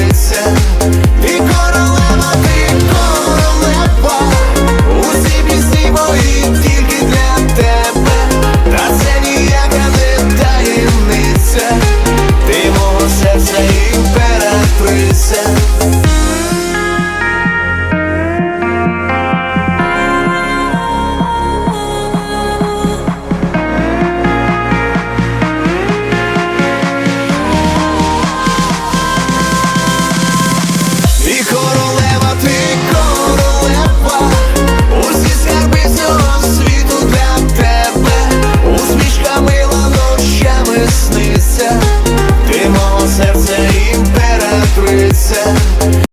дивиться, і королева, ти королева, усі пісні мої тільки для тебе, та це ніяка не таємниця, ти мого серця імператриця It's itself